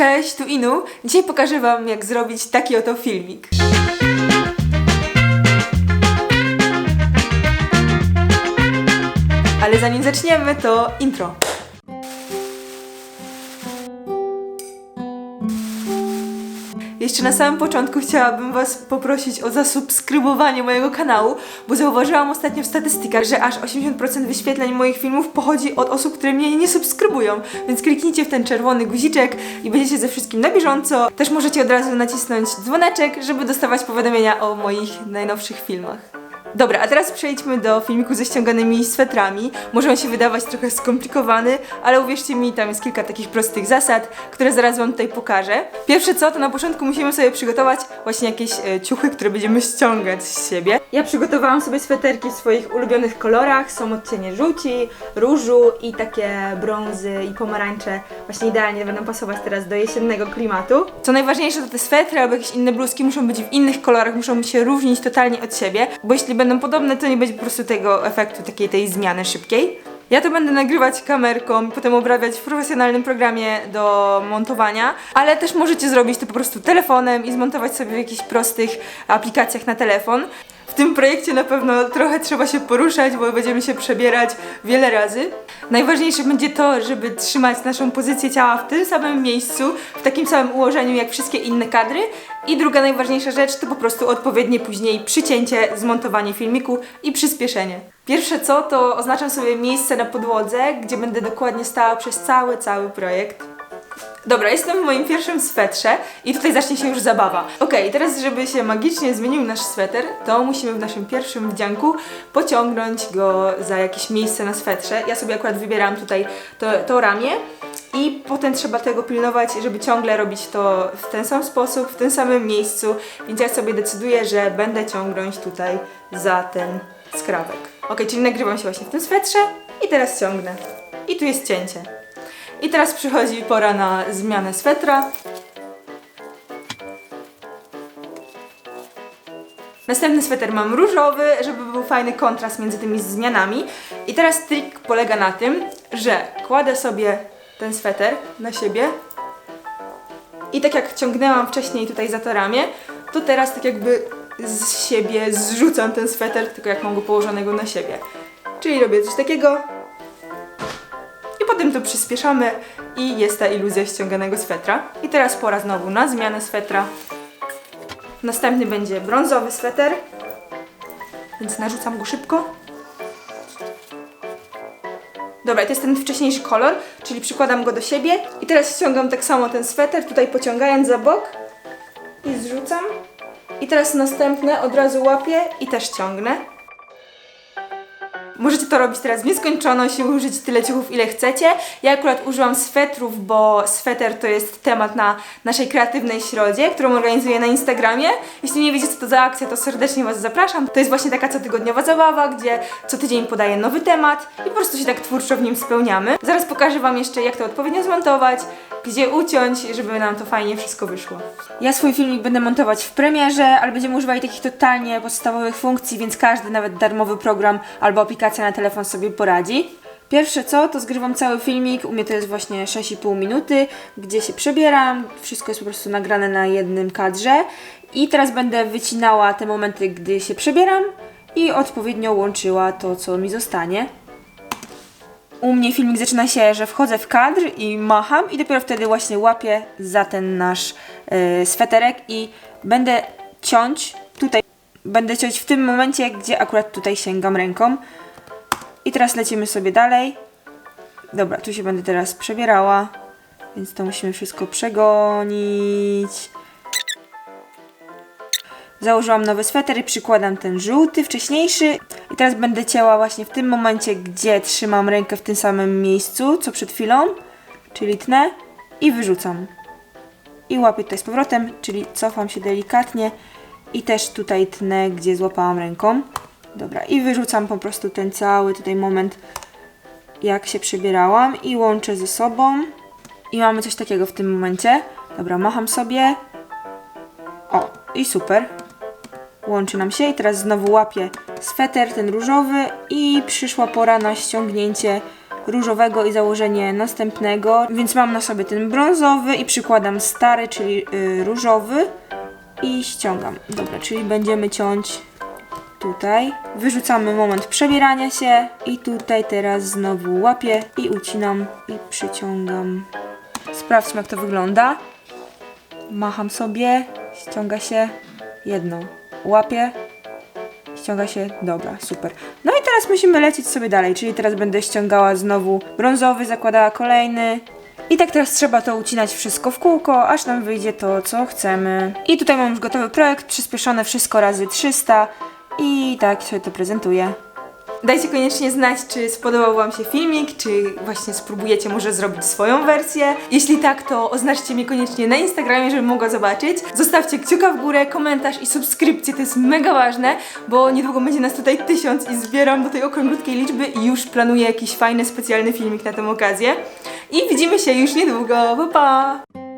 Cześć, tu Inu. Dzisiaj pokażę Wam, jak zrobić taki oto filmik. Ale zanim zaczniemy, to intro. Jeszcze na samym początku chciałabym Was poprosić o zasubskrybowanie mojego kanału, bo zauważyłam ostatnio w statystykach, że aż 80% wyświetleń moich filmów pochodzi od osób, które mnie nie subskrybują. Więc kliknijcie w ten czerwony guziczek i będziecie ze wszystkim na bieżąco. Też możecie od razu nacisnąć dzwoneczek, żeby dostawać powiadomienia o moich najnowszych filmach. Dobra, a teraz przejdźmy do filmiku ze ściąganymi swetrami. Może on się wydawać trochę skomplikowany, ale uwierzcie mi, tam jest kilka takich prostych zasad, które zaraz wam tutaj pokażę. Pierwsze co, to na początku musimy sobie przygotować właśnie jakieś e, ciuchy, które będziemy ściągać z siebie. Ja przygotowałam sobie sweterki w swoich ulubionych kolorach. Są odcienie żółci, różu i takie brązy i pomarańcze. Właśnie idealnie będą pasować teraz do jesiennego klimatu. Co najważniejsze, to te swetry albo jakieś inne bluzki muszą być w innych kolorach, muszą się różnić totalnie od siebie, bo jeśli będą podobne, to nie będzie po prostu tego efektu, takiej tej zmiany szybkiej. Ja to będę nagrywać kamerką, potem obrabiać w profesjonalnym programie do montowania, ale też możecie zrobić to po prostu telefonem i zmontować sobie w jakichś prostych aplikacjach na telefon. W tym projekcie na pewno trochę trzeba się poruszać, bo będziemy się przebierać wiele razy. Najważniejsze będzie to, żeby trzymać naszą pozycję ciała w tym samym miejscu, w takim samym ułożeniu jak wszystkie inne kadry. I druga najważniejsza rzecz to po prostu odpowiednie później przycięcie, zmontowanie filmiku i przyspieszenie. Pierwsze co, to oznaczam sobie miejsce na podłodze, gdzie będę dokładnie stała przez cały, cały projekt. Dobra, jestem w moim pierwszym swetrze i tutaj zacznie się już zabawa. Okej, teraz żeby się magicznie zmienił nasz sweter, to musimy w naszym pierwszym wdzianku pociągnąć go za jakieś miejsce na swetrze. Ja sobie akurat wybieram tutaj to, to ramię i potem trzeba tego pilnować, żeby ciągle robić to w ten sam sposób, w tym samym miejscu, więc ja sobie decyduję, że będę ciągnąć tutaj za ten skrawek. Ok, czyli nagrywam się właśnie w tym swetrze i teraz ciągnę. I tu jest cięcie. I teraz przychodzi pora na zmianę swetra. Następny sweter mam różowy, żeby był fajny kontrast między tymi zmianami. I teraz trik polega na tym, że kładę sobie ten sweter na siebie i tak jak ciągnęłam wcześniej tutaj za to ramię, to teraz tak jakby z siebie zrzucam ten sweter, tylko jak mam go położonego na siebie. Czyli robię coś takiego potem to przyspieszamy i jest ta iluzja ściąganego swetra. I teraz pora znowu na zmianę swetra. Następny będzie brązowy sweter, więc narzucam go szybko. Dobra, to jest ten wcześniejszy kolor, czyli przykładam go do siebie i teraz ściągam tak samo ten sweter, tutaj pociągając za bok i zrzucam. I teraz następne od razu łapię i też ciągnę. Możecie to robić teraz w nieskończoność i użyć tyle ciuchów, ile chcecie. Ja akurat użyłam swetrów, bo sweter to jest temat na naszej kreatywnej środzie, którą organizuję na Instagramie. Jeśli nie wiecie, co to za akcja, to serdecznie Was zapraszam. To jest właśnie taka cotygodniowa zabawa, gdzie co tydzień podaję nowy temat i po prostu się tak twórczo w nim spełniamy. Zaraz pokażę Wam jeszcze, jak to odpowiednio zmontować, gdzie uciąć, żeby nam to fajnie wszystko wyszło. Ja swój filmik będę montować w premierze, ale będziemy używali takich totalnie podstawowych funkcji, więc każdy, nawet darmowy program albo aplikacja na telefon sobie poradzi. Pierwsze co, to zgrywam cały filmik, u mnie to jest właśnie 6,5 minuty, gdzie się przebieram, wszystko jest po prostu nagrane na jednym kadrze i teraz będę wycinała te momenty, gdy się przebieram i odpowiednio łączyła to, co mi zostanie. U mnie filmik zaczyna się, że wchodzę w kadr i macham i dopiero wtedy właśnie łapię za ten nasz yy, sweterek i będę ciąć tutaj, będę ciąć w tym momencie, gdzie akurat tutaj sięgam ręką. I teraz lecimy sobie dalej. Dobra, tu się będę teraz przebierała, więc to musimy wszystko przegonić. Założyłam nowy sweter i przykładam ten żółty, wcześniejszy. I teraz będę cięła właśnie w tym momencie, gdzie trzymam rękę w tym samym miejscu, co przed chwilą. Czyli tnę i wyrzucam. I łapię tutaj z powrotem, czyli cofam się delikatnie i też tutaj tnę, gdzie złapałam ręką. Dobra, i wyrzucam po prostu ten cały tutaj moment, jak się przebierałam i łączę ze sobą. I mamy coś takiego w tym momencie. Dobra, macham sobie. O, i super. Łączy nam się i teraz znowu łapię sweter, ten różowy i przyszła pora na ściągnięcie różowego i założenie następnego, więc mam na sobie ten brązowy i przykładam stary, czyli y, różowy i ściągam. Dobra, czyli będziemy ciąć tutaj. Wyrzucamy moment przebierania się i tutaj teraz znowu łapię i ucinam i przyciągam. Sprawdźmy jak to wygląda. Macham sobie, ściąga się jedno. Łapię, ściąga się, dobra, super. No i teraz musimy lecieć sobie dalej, czyli teraz będę ściągała znowu brązowy, zakładała kolejny. I tak teraz trzeba to ucinać wszystko w kółko, aż nam wyjdzie to, co chcemy. I tutaj mam już gotowy projekt, przyspieszone wszystko razy 300 i tak się to prezentuje. Dajcie koniecznie znać, czy spodobał Wam się filmik, czy właśnie spróbujecie może zrobić swoją wersję. Jeśli tak, to oznaczcie mnie koniecznie na Instagramie, żebym mogła zobaczyć. Zostawcie kciuka w górę, komentarz i subskrypcję, to jest mega ważne, bo niedługo będzie nas tutaj tysiąc i zbieram do tej okrąglutkiej liczby i już planuję jakiś fajny, specjalny filmik na tę okazję. I widzimy się już niedługo, pa pa!